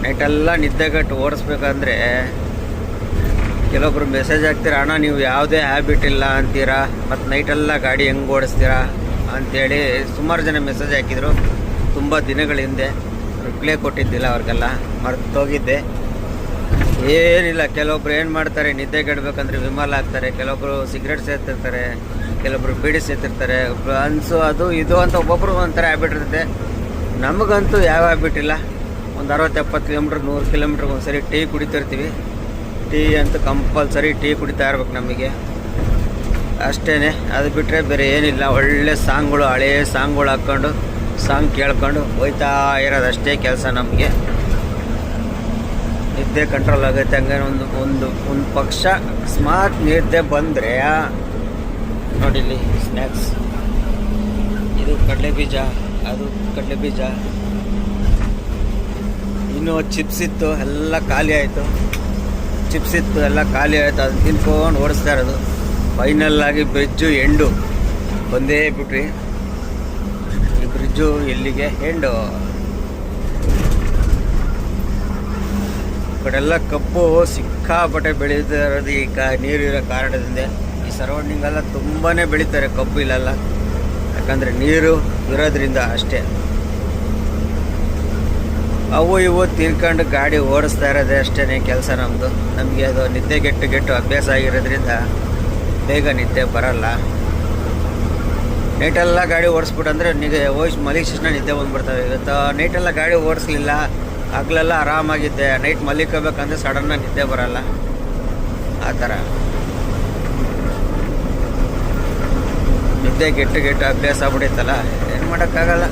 ನೈಟೆಲ್ಲ ನಿದ್ದೆಗಟ್ಟು ಓಡಿಸ್ಬೇಕಂದ್ರೆ ಕೆಲವೊಬ್ರು ಮೆಸೇಜ್ ಹಾಕ್ತೀರಾ, ಅಣ್ಣ, ನೀವು ಯಾವುದೇ ಹ್ಯಾಬಿಟ್ ಇಲ್ಲ ಅಂತೀರಾ? ಮತ್ತು ನೈಟೆಲ್ಲ ಗಾಡಿ ಹೆಂಗೆ ಓಡಿಸ್ತೀರಾ? ಅಂಥೇಳಿ ಸುಮಾರು ಜನ ಮೆಸೇಜ್ ಹಾಕಿದರು. ತುಂಬ ದಿನಗಳ ಹಿಂದೆ ರಿಪ್ಲೈ ಕೊಟ್ಟಿದ್ದಿಲ್ಲ ಅವ್ರಿಗೆಲ್ಲ. ಮರ್ತೋಗಿದ್ದೆ. ಏನಿಲ್ಲ, ಕೆಲವೊಬ್ರು ಏನು ಮಾಡ್ತಾರೆ, ನಿದ್ದೆ ಕೆಡಬೇಕಂದ್ರೆ ವಿಮಲ್ ಹಾಕ್ತಾರೆ ಕೆಲವೊಬ್ರು ಸಿಗರೇಟ್ ಸೇರ್ತಿರ್ತಾರೆ, ಕೆಲವೊಬ್ರು ಬೀಡಿ ಸೇರ್ತಿರ್ತಾರೆ, ಒಬ್ರು ಅನ್ಸು ಅದು ಇದು ಅಂತ ಒಬ್ಬೊಬ್ರು ಒಂಥರ ಹ್ಯಾಬಿಟ್ ಇರುತ್ತೆ. ನಮಗಂತೂ ಯಾವ ಹ್ಯಾಬಿಟ್ ಇಲ್ಲ. ಒಂದು ಅರವತ್ತು ಎಪ್ಪತ್ತು ಕಿಲೋಮೀಟ್ರ್ ನೂರು ಕಿಲೋಮೀಟ್ರ್ಗೆ ಒಂದು ಸರಿ ಟೀ ಕುಡಿತಿರ್ತೀವಿ. ಟೀ ಅಂತೂ ಕಂಪಲ್ಸರಿ ಟೀ ಕುಡಿತಾ ಇರ್ಬೇಕು ನಮಗೆ. ಅಷ್ಟೇ ಅದು ಬಿಟ್ಟರೆ ಬೇರೆ ಏನಿಲ್ಲ. ಒಳ್ಳೆ ಸಾಂಗ್ಗಳು ಹಳೆಯ ಸಾಂಗ್ಗಳು ಹಾಕ್ಕೊಂಡು ಸಾಂಗ್ ಕೇಳ್ಕೊಂಡು ಹೋಯ್ತಾ ಇರೋದಷ್ಟೇ ಕೆಲಸ ನಮಗೆ. ನಿದ್ದೆ ಕಂಟ್ರೋಲ್ ಆಗುತ್ತೆ. ಹಂಗೆ ಒಂದು ಒಂದು ಒಂದು ಪಕ್ಷ ಅಕಸ್ಮಾತ್ ನಿದ್ದೆ ಬಂದರೆ, ನೋಡಿ ಇಲ್ಲಿ ಸ್ನ್ಯಾಕ್ಸ್ ಇದು ಕಡಲೆ ಬೀಜ, ಅದು ಕಡಲೆ ಬೀಜ. ಇನ್ನು ಚಿಪ್ಸ್ ಇತ್ತು, ಎಲ್ಲ ಖಾಲಿ ಆಯಿತು. ಚಿಪ್ಸ್ ಇತ್ತು, ಎಲ್ಲ ಖಾಲಿ ಆಯಿತು. ಅದನ್ನ ತಿನ್ಕೊಂಡು ಓಡಿಸ್ತಾ ಇರೋದು. ಫೈನಲ್ ಆಗಿ ಬ್ರಿಡ್ಜು ಎಂಡು. ಬಂದೇ ಬಿಟ್ರಿ ಈ ಬ್ರಿಡ್ಜು ಎಲ್ಲಿಗೆ? ಎಂಡು. ಕಡೆ ಎಲ್ಲ ಕಬ್ಬು ಸಿಕ್ಕಾಪಟ್ಟೆ ಬೆಳೀತಾ ಇರೋದು ಈ ಕ ನೀರಿರೋ ಕಾರಣದಿಂದ. ಈ ಸರೌಂಡಿಂಗ್ ಎಲ್ಲ ತುಂಬಾ ಬೆಳೀತಾರೆ ಕಬ್ಬು ಇಲ್ಲೆಲ್ಲ. ಯಾಕಂದರೆ ನೀರು ಇರೋದ್ರಿಂದ ಅಷ್ಟೇ. ಅವು ಇವು ತಿರ್ಕೊಂಡು ಗಾಡಿ ಓಡಿಸ್ತಾ ಇರೋದೇ ಅಷ್ಟೇ ಕೆಲಸ ನಮ್ಮದು ನಮಗೆ ಅದು ನಿದ್ದೆ ಗೆಟ್ಟು ಅಭ್ಯಾಸ ಆಗಿರೋದ್ರಿಂದ ಬೇಗ ನಿದ್ದೆ ಬರಲ್ಲ. ನೈಟೆಲ್ಲ ಗಾಡಿ ಓಡಿಸ್ಬಿಟ್ಟು ಅಂದರೆ ನಿಗೆ ಹೋಗಿ ತಕ್ಷಣ ನಿದ್ದೆ ಬಂದುಬಿಡ್ತಾವೆ. ಇವತ್ತು ನೈಟೆಲ್ಲ ಗಾಡಿ ಓಡಿಸ್ಲಿಲ್ಲ. ಹಗಲೆಲ್ಲ ಆರಾಮಾಗಿದ್ದೆ. ನೈಟ್ ಮಲಿಕೋಬೇಕಂದ್ರೆ ಸಡನ್ನಾಗಿ ನಿದ್ದೆ ಬರಲ್ಲ. ಆ ಥರ. ನಿದ್ದೆ ಗೆಟ್ಟು ಗೆಟ್ಟು ಅಭ್ಯಾಸ ಆಗ್ಬಿಡಿತ್ತಲ್ಲ ಏನು ಮಾಡೋಕ್ಕಾಗಲ್ಲ.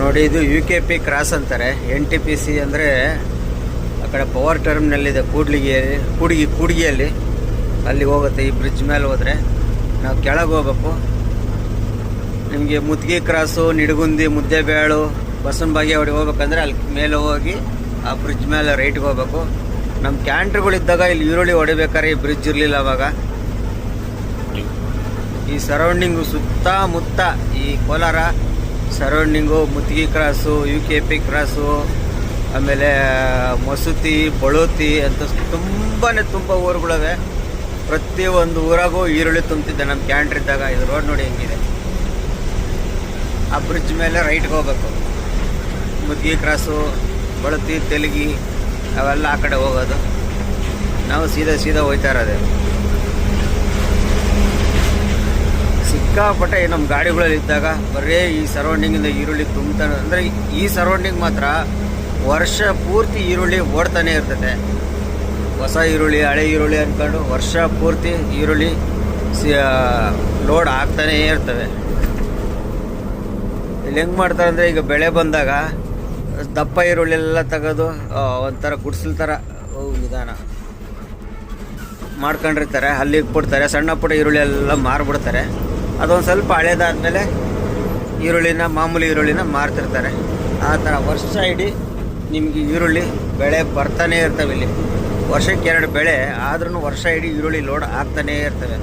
ನೋಡಿ, ಇದು ಯು ಕೆ ಪಿ ಕ್ರಾಸ್ ಅಂತಾರೆ. ಎನ್ ಟಿ ಪಿ ಸಿ ಅಂದರೆ ಆ ಕಡೆ ಪವರ್ ಟರ್ಮಿನಲ್ ಇದೆ, ಕೂಡ್ಲಿಗೆ, ಕೂಡ್ಗಿ, ಕೂಡ್ಗಿಯಲ್ಲಿ. ಅಲ್ಲಿ ಹೋಗುತ್ತೆ, ಈ ಬ್ರಿಡ್ಜ್ ಮೇಲೆ ಹೋದರೆ. ನಾವು ಕೆಳಗೆ ಹೋಗ್ಬೇಕು. ನಿಮಗೆ ಮುದ್ಗಿ ಕ್ರಾಸು, ನಿಡಗುಂದಿ ಮುದ್ದೆಬೇಳು ಬಸವನ ಬಾಗೇವಾಡಿ ಹೋಗ್ಬೇಕಂದ್ರೆ ಅಲ್ಲಿ ಮೇಲೆ ಹೋಗಿ ಆ ಬ್ರಿಡ್ಜ್ ಮೇಲೆ ರೈಟ್ಗೆ ಹೋಗ್ಬೇಕು. ನಮ್ಮ ಕ್ಯಾಂಟ್ರ್ಗಳಿದ್ದಾಗ ಇಲ್ಲಿ ಈರುಳ್ಳಿ ಹೊಡಿಬೇಕಾದ್ರೆ ಈ ಬ್ರಿಡ್ಜ್ ಇರಲಿಲ್ಲ ಅವಾಗ. ಈ ಸರೌಂಡಿಂಗು ಸುತ್ತಮುತ್ತ ಈ ಕೋಲಾರ ಸರೌಂಡಿಂಗು ಮುತ್ತಿಗೆ cross U K P cross, ಆಮೇಲೆ ಮಸೂತಿ, ಬಳೋತಿ ಅಂತ ತುಂಬಾ ತುಂಬ ಊರುಗಳಿವೆ. ಪ್ರತಿಯೊಂದು ಊರಾಗೂ ಈರುಳ್ಳಿ ತುಂಬ್ತಿದ್ದೆ. ನಮ್ಮ ಕ್ಯಾಂಟ್ರ್ ಇದ್ದಾಗ ಇದು ರೋಡ್ ನೋಡಿ ಹೆಂಗಿದೆ. ಆ ಬ್ರಿಡ್ಜ್ ಮೇಲೆ ರೈಟ್ಗೆ ಹೋಗ್ಬೇಕು. ಮುದ್ಗಿ, ಕ್ರಾಸು, ಬಳತಿ, ತೆಲಗಿ, ಅವೆಲ್ಲ ಆ ಕಡೆ ಹೋಗೋದು. ನಾವು ಸೀದಾ ಸೀದಾ ಹೋಯ್ತಾ ಇರೋದೆ. ಸಿಕ್ಕಾಪಟ್ಟೆ ನಮ್ಮ ಗಾಡಿಗಳಲ್ಲಿ ಇದ್ದಾಗ ಬರೀ ಈ ಸರೌಂಡಿಂಗಿಂದ ಈರುಳ್ಳಿ ತುಂಬ್ತಾನೆ ಅಂದರೆ ಈ ಸರೌಂಡಿಂಗ್ ಮಾತ್ರ ವರ್ಷ ಪೂರ್ತಿ ಈರುಳ್ಳಿ ಓಡ್ತಾನೆ ಇರ್ತದೆ. ಹೊಸ ಈರುಳ್ಳಿ, ಹಳೆ ಈರುಳ್ಳಿ ಅಂದ್ಕೊಂಡು ವರ್ಷ ಪೂರ್ತಿ ಈರುಳ್ಳಿ ಲೋಡ್ ಆಗ್ತಾನೇ ಇರ್ತವೆ. ಇಲ್ಲಿ ಹೆಂಗೆ ಮಾಡ್ತಾರೆ ಅಂದರೆ ಈಗ ಬೆಳೆ ಬಂದಾಗ ದಪ್ಪ ಈರುಳ್ಳಿ ಎಲ್ಲ ತೆಗೆದು ಒಂಥರ ಗುಡ್ಸಲ್ ಥರ ನಿಧಾನ ಮಾಡ್ಕೊಂಡಿರ್ತಾರೆ. ಅಲ್ಲಿಗೆ ಬಿಡ್ತಾರೆ ಸಣ್ಣ ಪುಟ್ಟ ಈರುಳ್ಳಿ ಎಲ್ಲ ಮಾರ್ಬಿಡ್ತಾರೆ. ಅದೊಂದು ಸ್ವಲ್ಪ ಹಳೇದಾದ್ಮೇಲೆ ಈರುಳ್ಳಿನ, ಮಾಮೂಲಿ ಈರುಳ್ಳಿನ ಮಾರ್ತಿರ್ತಾರೆ. ಆ ಥರ ವರ್ಷ ಇಡೀ ನಿಮಗೆ ಈರುಳ್ಳಿ ಬೆಳೆ ಬರ್ತಾನೆ ಇರ್ತವೆ ಇಲ್ಲಿ. ವರ್ಷಕ್ಕೆ ಎರಡು ಬೆಳೆ ಆದ್ರೂ ವರ್ಷ ಇಡೀ ಈರುಳ್ಳಿ ಲೋಡ್ ಆಗ್ತಾನೇ ಇರ್ತವೆ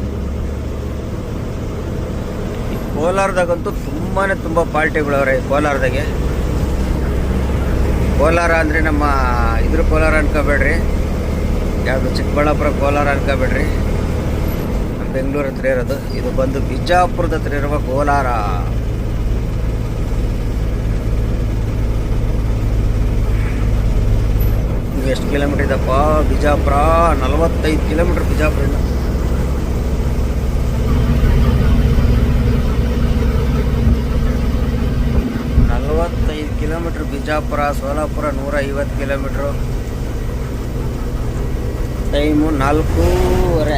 ಕೋಲಾರದಾಗಂತೂ ತುಂಬಾ ತುಂಬ ಪಾರ್ಟಿಗಳವ್ರೆ ಕೋಲಾರದಾಗೆ. ಕೋಲಾರ ಅಂದರೆ ನಮ್ಮ ಇದ್ರ ಕೋಲಾರ ಅನ್ಕೋಬೇಡ್ರಿ. ಯಾವುದು ಚಿಕ್ಕಬಳ್ಳಾಪುರ ಕೋಲಾರ ಅನ್ಕೋಬೇಡ್ರಿ. ಬೆಂಗಳೂರು ಹತ್ರ ಇರೋದು. ಇದು ಬಂದು ಬಿಜಾಪುರದ ಹತ್ರ ಇರುವ ಕೋಲಾರ ಇದು ಎಷ್ಟು ಕಿಲೋಮೀಟರ್ ಇದಪ್ಪ ಬಿಜಾಪುರ ನಲವತ್ತೈದು ಕಿಲೋಮೀಟರ್ ಬಿಜಾಪುರದಿಂದ ನಲವತ್ತೈದು ಕಿಲೋಮೀಟರ್ ಬಿಜಾಪುರ, ಸೋಲಾಪುರ ನೂರ ಐವತ್ತು ಕಿಲೋಮೀಟ್ರು. ಟೈಮು ನಾಲ್ಕೂವರೆ.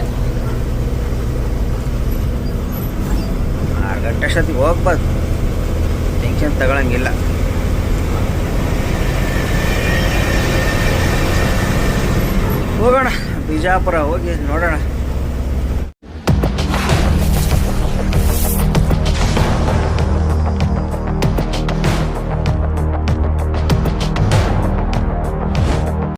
ಆರು ಗಂಟೆ ಅಷ್ಟೊತ್ತಿಗೆ ಹೋಗ್ಬಾರ್ದು ಟೆನ್ಷನ್ ತಗೊಳಂಗಿಲ್ಲ. ಹೋಗೋಣ. ಬಿಜಾಪುರ ಹೋಗಿ ನೋಡೋಣ.